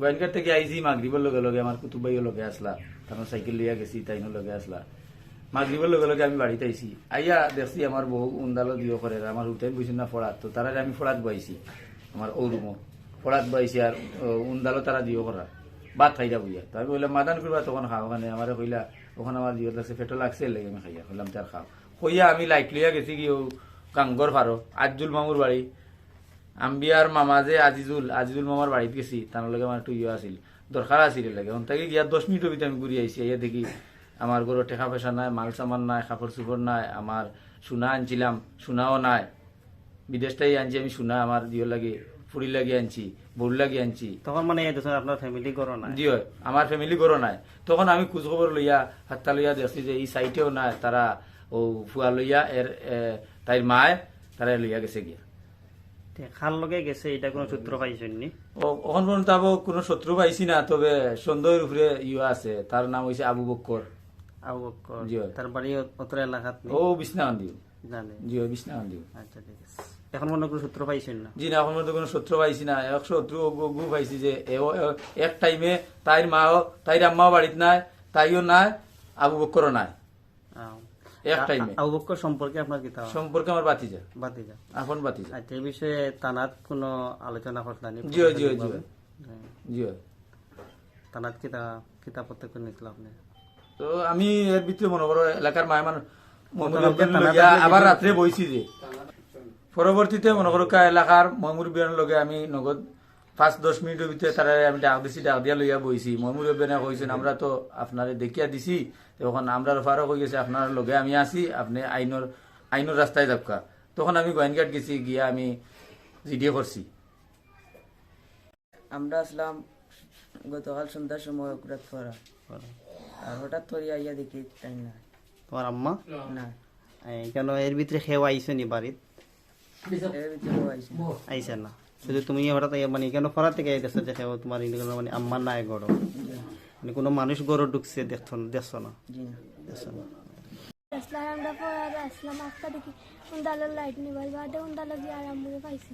গোয়েনঘাট থেকে আইছি, মাগরিবের লগে লগে আমার কুতুবাইও লগে আসলা তখন সাইকেল লিয়া গেছি, তাইনো লগে আসলা। মাগরিবের লগে লগে আমি বাড়িতে আইছি। আইয়া দেখছি আমার বহু উন্দালো দিও করে, আমার উঠাই বুঝি না ফড়াত, তো তারা আমি ফড়াত বইছি, আমার ও রুমো ফড়াত বইছি আর উন্দালো তারা দিও করা ভাত খাইরা বইয়া। তো আমি বললাম মাদান করবা তখন খাও ওখানে আমার কইলা, ওখানে আমার দিও লাগছে পেটো লাগছে, লেগে আমি খাইয়া। বললাম তার খাও। কইয়া আমি লাইট লইয়া গেছি কি কাঙ্গর ফারো আজুল মামুর বাড়ি। আম্বিয়ার মামা যে আজিজুল আজিজুল মামার বাড়িতে গেছি তার লগে আমার একটু ইয়ে আছিল। দরকার আছিল লাগে। থেকে গিয়া দশ মিনিটের ভিতরে আমি ঘুরে আইসি ইয়ে দেখি আমার গরু টেকা পয়সা নাই মাল সামান নাই কাপড় চুপড় নাই আমার সোনা আনছিলাম সোনাও নাই। বিদেশটাই আনছি আমি সোনা আমার দিও লাগে ফুড়ি লাগিয়ে আনছি বড়ি লাগিয়ে আনছি। তখন মানে আপনার ফ্যামিলি করো না জি আমার ফ্যামিলি গরো নাই। তখন আমি খোঁজ খবর লইয়া হাত্তা লইয়া দেখছি যে এই সাইটেও নাই তারা ও ফুয়া লইয়া এর এ, তাইর মায় তারা লইয়া গেছে গিয়া খাল লগে গেছে এটা কোনো সূত্র পাইছেন নি? ও- ওখান পর্যন্ত আবো কোনো শত্রু পাইছি না তবে উপরে ইয়ে আছে। তার নাম আবু বক্কর আবু বক্কর জি। তার বাড়ি অতর এলাকাত নেই ও জানে। জি আচ্ছা ঠিক আছে। এখন মনে কোনো সূত্র পাইছেন না? জি না এখন পর্যন্ত কোনো শত্রু পাইছি না। এক শত্রু গু- পাইছি যে এক টাইমে তাইর মাও তাইর আম্মাও বাড়িতে নাই তাইও নাই আবু বক্করও নাই। আও। এক টাইমে আবু বক্কর সম্পর্কে আপনার কি তা সম্পর্কে আমার বাতিজা বাতিজা আচ্ছা এই বিষয়ে তানাত কোনো আলোচনা করলানি। জি। তানাত কিতা কিতাব পত্র করে নিছিল আপনি? তো আমি এর ভিতরে মনে করো এলাকার মায় মানুষ আবার রাত্রে বইছি যে। পরবর্তীতে মনে করো এলাকার ময়মুর বিয়ার লগে আমি নগদ পাঁচ দশ মিনিটের ভিতরে তারা আমি ডাক দিছি ডাক দিয়া লইয়া বইছি। ময়মুর বেনা কইছেন আমরা তো আপনারে দেখিয়া দিছি তখন আমরা ফারক হয়ে গেছে আপনার লগে আমি আছি আপনি আইনের আইনের রাস্তায় যাবকা। তখন আমি গোয়েনঘাট গেছি গিয়া আমি জিডিও করছি আমরা আসলাম গতকাল সন্ধ্যার সময় কুরাত ফরা আর হঠাৎ করে আইয়া দেখি টাইম না তোমার আম্মা? না। কেন এর ভিতরে খেয়ে আইছে নি বাড়িত? এর ভিতরে আইছে না। শুধু তুমি হঠাৎ মানে এখানে ফরা থেকে দেখছ যে খেয়ে তোমার মানে আম্মা নাই গড় মানে কোনো মানুষ গরু ঢুকছে দেখছ না দেখছ না? দেখছ না? আসলাম আমরা পরে আসলাম আস্তা দেখি উন্দালোর লাইট নিবার বাদে উন্দালো গিয়ে আরাম বলে পাইছি।